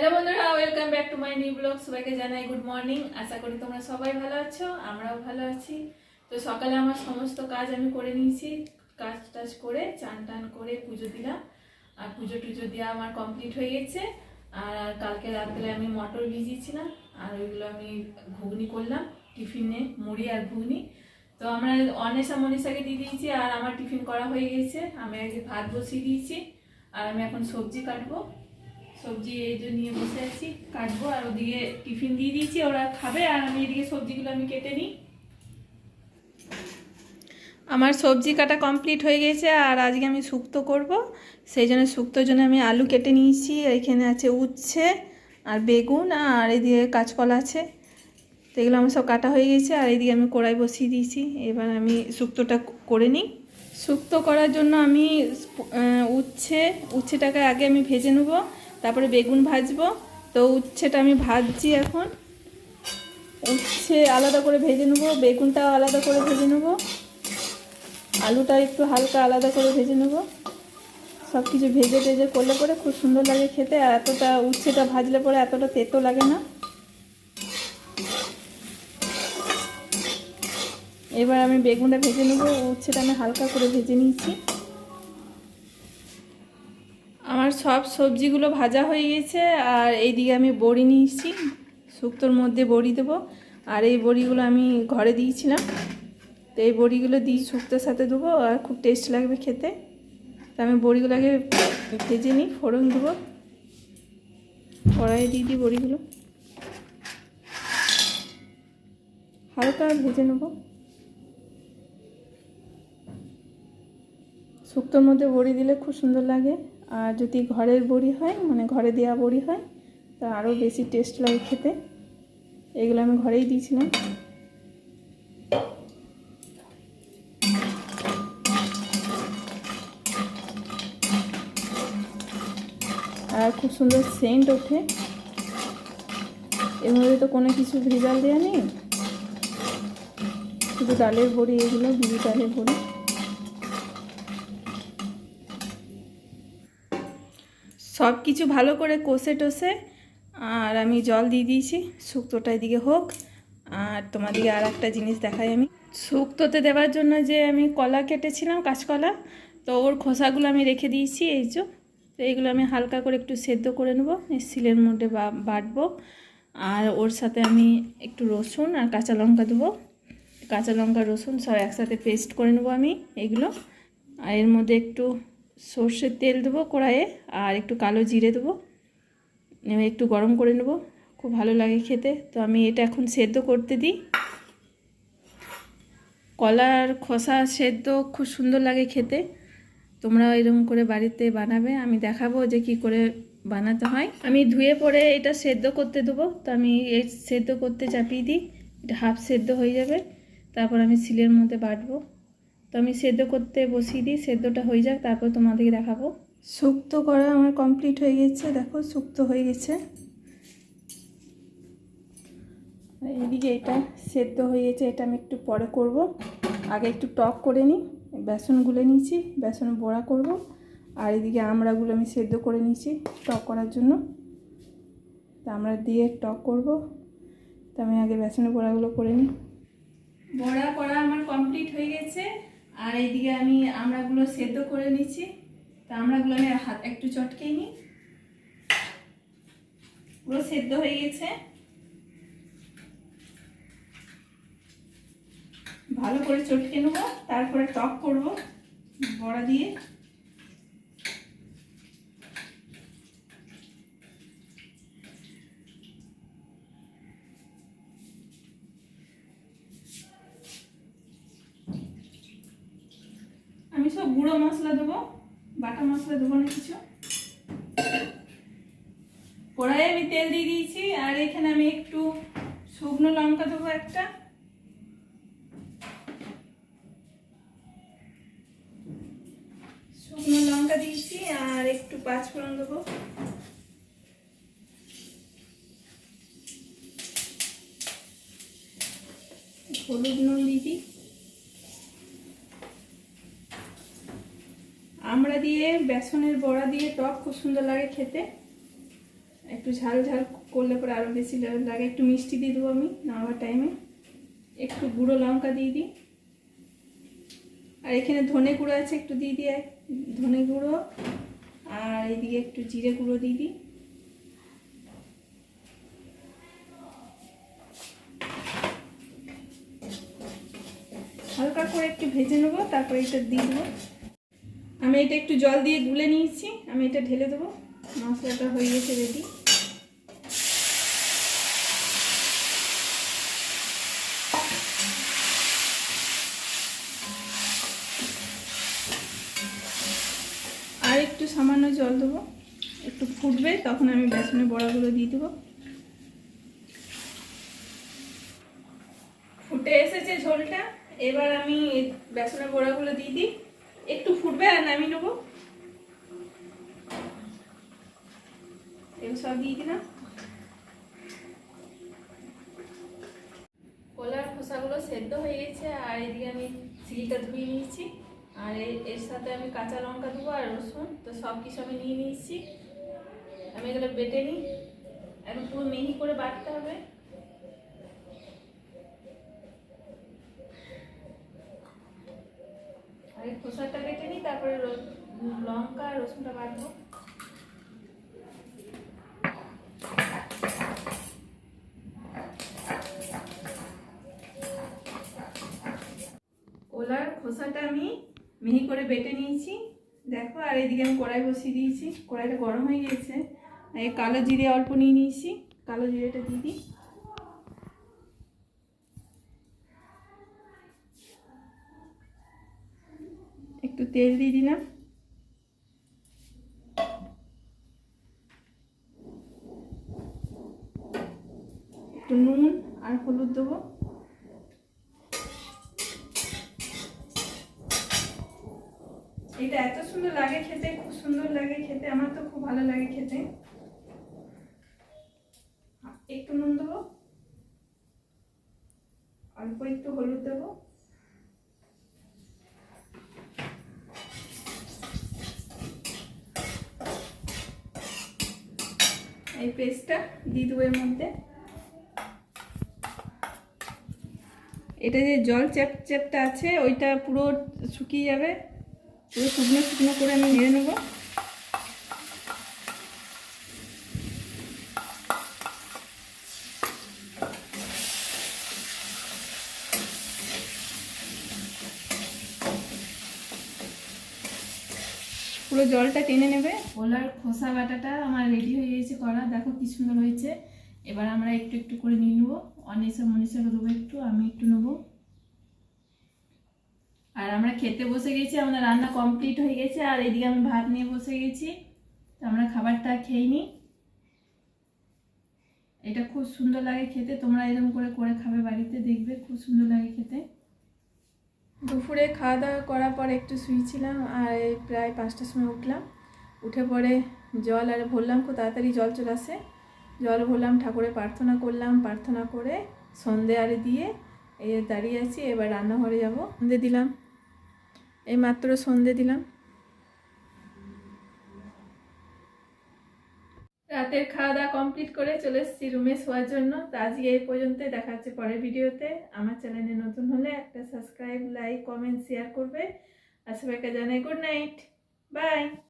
Hello বন্ধুরা welcome back to my new blog সবাইকে জানাই গুড মর্নিং আশা করি তোমরা সবাই ভালো আছো, আমরাও ভালো আছি। তো সকালে আমার সমস্ত কাজ আমি করে নিয়েছি, কাজ টাজ করে চান টান করে পুজো দিলাম। আর পুজো টুজো দেওয়া আমার কমপ্লিট হয়ে গেছে। আর কালকে রাত্রে আমি মটর ভিজিয়েছিলাম, আর ওইগুলো আমি ঘুগনি করলাম, টিফিনে, মুড়ি আর ঘুগনি। তো আমরা অনেশা মনীষাকে দিয়ে দিয়েছি, আর আমার টিফিন করা হয়ে গেছে। আমি আগে ভাত বসিয়ে দিয়েছি, আর আমি এখন সবজি কাটবো। সবজি এই যে নিয়ে বসে আছি, কাটবো আর ওদিকে টিফিন দিয়ে দিয়েছি, ওরা খাবে আর আমি এদিকে সবজিগুলো আমি কেটে নিই। আমার সবজি কাটা কমপ্লিট হয়ে গেছে আর আজকে আমি শুক্তো করব, সেই জন্য শুক্তোর জন্য আমি আলু কেটে নিয়েছি এখানে আছে উচ্ছে আর বেগুন আর এদিকে কাঁচকলা আছে। তো এগুলো আমার সব কাটা হয়ে গেছে আর এদিকে আমি কড়াই বসিয়ে দিয়েছি, এবার আমি শুক্তোটা করে নিই। শুক্তো করার জন্য আমি উচ্ছে, উচ্ছেটাকে আগে আমি ভেজে নেব তারপরে বেগুন ভাজবো। তো উচ্ছেটা আমি ভাজছি এখন। উচ্ছে আলাদা করে ভেজে নেব, বেগুনটাও আলাদা করে ভেজে নেব। আলুটা একটু হালকা আলাদা করে ভেজে নেব। সব কিছু ভেজে টেজে করলে পরে খুব সুন্দর লাগে খেতে, আর এতটা উচ্ছেটা ভাজলে পরে এতটা তেতো লাগে না। এবার আমি বেগুনটা ভেজে নেব, উচ্ছেটা আমি হালকা করে ভেজে নিয়েছি। আমার সব সবজিগুলো ভাজা হয়ে গেছে আর এইদিকে আমি বড়ি নিয়েছি। শুক্তোর মধ্যে বড়ি দেবো। আর এই বড়িগুলো আমি ঘরে দিয়েছিলাম। তো এই বড়িগুলো দিই শুক্তোর সাথে দেবো আর খুব টেস্ট লাগবে খেতে। তো আমি বড়িগুলোকে ভেজে নিই, ফোড়ন দেবো। কড়াইয়ে দিয়ে দিই বড়িগুলো। হালকা ভেজে নেব। শুক্তোর মধ্যে বড়ি দিলে খুব সুন্দর লাগে। আর যদি ঘরের বড়ি হয় মানে ঘরে দেওয়া বড়ি হয়, তা আরও বেশি টেস্ট লাগে খেতে। এগুলো আমি ঘরেই দিয়েছিলাম। আর খুব সুন্দর সেন্ট ওঠে। মধ্যে তো কোনো কিছু ভেজাল দেওয়া নেই। শুধু ডালের বড়ি, এগুলো, বিড়ি ডালের বড়ি। সব কিছু ভালো করে কষে টষে, আর আমি জল দিয়ে দিয়েছি। শুক্তোটা এদিকে হোক, আর তোমাদেরকে আর একটা জিনিস দেখাই আমি। শুক্তোতে দেওয়ার জন্য যে আমি কলা কেটেছিলাম, কাঁচকলা, তো ওর খোসাগুলো আমি রেখে দিয়েছি, এই যে। তো এইগুলো আমি হালকা করে একটু সেদ্ধ করে নেব সিলের মধ্যে বাটবো। আর ওর সাথে আমি একটু রসুন আর কাঁচা লঙ্কা দেবো। কাঁচা লঙ্কা, রসুন সব একসাথে পেস্ট করে নেব আমি এগুলো। আর এর মধ্যে একটু সর্ষের তেল দেবো কড়াইয়ে আর একটু কালো জিরে দেবো। একটু গরম করে নেব। খুব ভালো লাগে খেতে। তো আমি এটা এখন সেদ্ধ করতে দিই। কলার খোসা সেদ্ধ খুব সুন্দর লাগে খেতে। তোমরাও এরকম করে বাড়িতে বানাবে। আমি দেখাবো যে কি করে বানাতে হয়। আমি ধুয়ে পরে এটা সেদ্ধ করতে দেবো। তো আমি এই সেদ্ধ করতে চাপিয়ে দিই। এটা হাফ সেদ্ধ হয়ে যাবে। তারপর আমি সিলের মধ্যে বাটবো। তো আমি সেদ্ধ করতে বসিয়ে দিই সেদ্ধটা হয়ে যাক তারপর তোমাদেরকে দেখাবো। শুক্তো করা আমার কমপ্লিট হয়ে গেছে দেখো শুক্তো হয়ে গেছে। এদিকে এটা সেদ্ধ হয়ে গেছে এটা আমি একটু পরে করব। আগে একটু টক করে নিই বেসন গুলে নিয়েছি বেসন বড়া করব। আর এদিকে আমড়াগুলো আমি সেদ্ধ করে নিয়েছি টক করার জন্য। তা আমরা দিয়ে টক করব। তা আমি আগে বেসনের বড়াগুলো করে নিই। বড়া করা আমার কমপ্লিট হয়ে গেছে। আর এইদিকে আমি আমড়াগুলো সেদ্ধ করে নিচ্ছি। তা আমড়াগুলো আমি হাত একটু চটকে নিই। পুরো সেদ্ধ হয়ে গেছে। ভালো করে চটকে নেব, তারপরে টক করব বড়া দিয়ে। গুঁড়ো মশলা দেবো, বাটা মশলা দেবো না কিছু। কড়াইয়ে আমি তেল দিয়ে দিয়েছি, আর এখানে আমি একটু শুকনো লঙ্কা দেবো একটা। শুকনো লঙ্কা দিয়েছি, আর একটু পাঁচফোড়ন দেবো। হলুদ নুন দিয়ে দিই আমরা দিয়ে, বেসনের বড়া দিয়ে টক খুব সুন্দর লাগে খেতে। একটু ঝাল ঝাল করলে পরে আরও বেশি লাগে। একটু মিষ্টি দিয়ে দেবো আমি নামাবার টাইমে একটু গুঁড়ো লঙ্কা দিয়ে দিই। আর এখানে ধনে গুঁড়ো আছে, একটু দিয়ে দিই ধনে গুঁড়ো। আর এদিকে একটু জিরে গুঁড়ো দিয়ে দিই। হালকা করে একটু ভেজে নেব, তারপরে এটা দিয়ে দেবো। আমি এটা একটু জল দিয়ে গুলে নিয়েছি। আমি এটা ঢেলে দেবো। মশলাটা হয়ে গেছে রেডি আর একটু সামান্য জল দেবো। একটু ফুটবে, তখন আমি বেসনের বড়াগুলো দিয়ে দেবো। ফুটে এসেছে ঝোলটা। এবার আমি বেসনের বড়াগুলো দিয়ে দিই। একটু ফুটবে আর নামিয়ে নেব। সব দিয়ে দিলাম। কলার খোসাগুলো সেদ্ধ হয়ে গেছে, আর এদিকে আমি সিলিটা ধুয়ে নিয়েছি। আর এর- সাথে আমি কাঁচা লঙ্কা দেবো আর রসুন, তো সব কিছু আমি নিয়ে নিয়েছি। আমি এগুলো বেটে নিই। একদম পুরো মিহি করে বাটতে হবে। এই খোসাটা কেটে নিই, তারপরে লঙ্কা আর রসুনটা বাটবো। কলার খোসাটা আমি মিহি করে বেটে নিয়েছি। দেখো, আর এদিকে আমি কড়াই বসিয়ে দিয়েছি। কড়াইটা গরম হয়ে গিয়েছে কালো জিরে অল্প নিয়ে নিয়েছি। কালো জিরেটা দিয়ে দিই। একটু তেল দিয়ে দিলাম। একটু নুন আর হলুদ দেবো। এটা এত সুন্দর লাগে খেতে, খুব সুন্দর লাগে খেতে, আমার তো খুব ভালো লাগে খেতে। একটু নুন দেবো। অল্প একটু হলুদ দেবো। এই পেস্টটা দিয়ে দেবো এর মধ্যে। এটা যে জল চ্যাপ চ্যাপটা আছে, ওইটা পুরো শুকিয়ে যাবে। পুরো শুকনো শুকনো করে আমি নিয়ে নেব। পুরো জলটা টেনে নেবে। ওলার খোসা বাটাটা আমার রেডি হয়ে গেছে করা। দেখো কি সুন্দর হয়েছে। এবার আমরা একটু একটু করে নিয়ে নেব। অনিশা মনীষাকে দেবো একটু, আমি একটু নেব। আর আমরা খেতে বসে গেছি, আমাদের রান্না কমপ্লিট হয়ে গেছে। আর এদিকে আমি ভাত নিয়ে বসে গেছি। তো আমরা খাবারটা খেয়ে নিই। এটা খুব সুন্দর লাগে খেতে। তোমরা এরকম করে করে খাবে বাড়িতে, দেখবে খুব সুন্দর লাগে খেতে। দুপুরে খাওয়া দাওয়া করার পর একটু শুয়েছিলাম আর প্রায় পাঁচটার সময় উঠলাম। উঠে পরে জল আর ভরলাম খুব তাড়াতাড়ি জল চলে আসে। জল ভরলাম ঠাকুরে প্রার্থনা করলাম। প্রার্থনা করে সন্ধে আর দিয়ে এ দাঁড়িয়ে আছি। এবার রান্নাঘরে যাব। সন্ধে দিলাম। এই মাত্র সন্ধে দিলাম। রাতের খাওয়া দাওয়া কমপ্লিট করে চলে এসেছি রুমে শোয়ার জন্য। তো আজকে এই পর্যন্ত দেখা হচ্ছে পরের ভিডিওতে। আমার চ্যানেলে নতুন হলে একটা সাবস্ক্রাইব লাইক কমেন্ট শেয়ার করবে। আর সবাইকে জানাই গুড নাইট বাই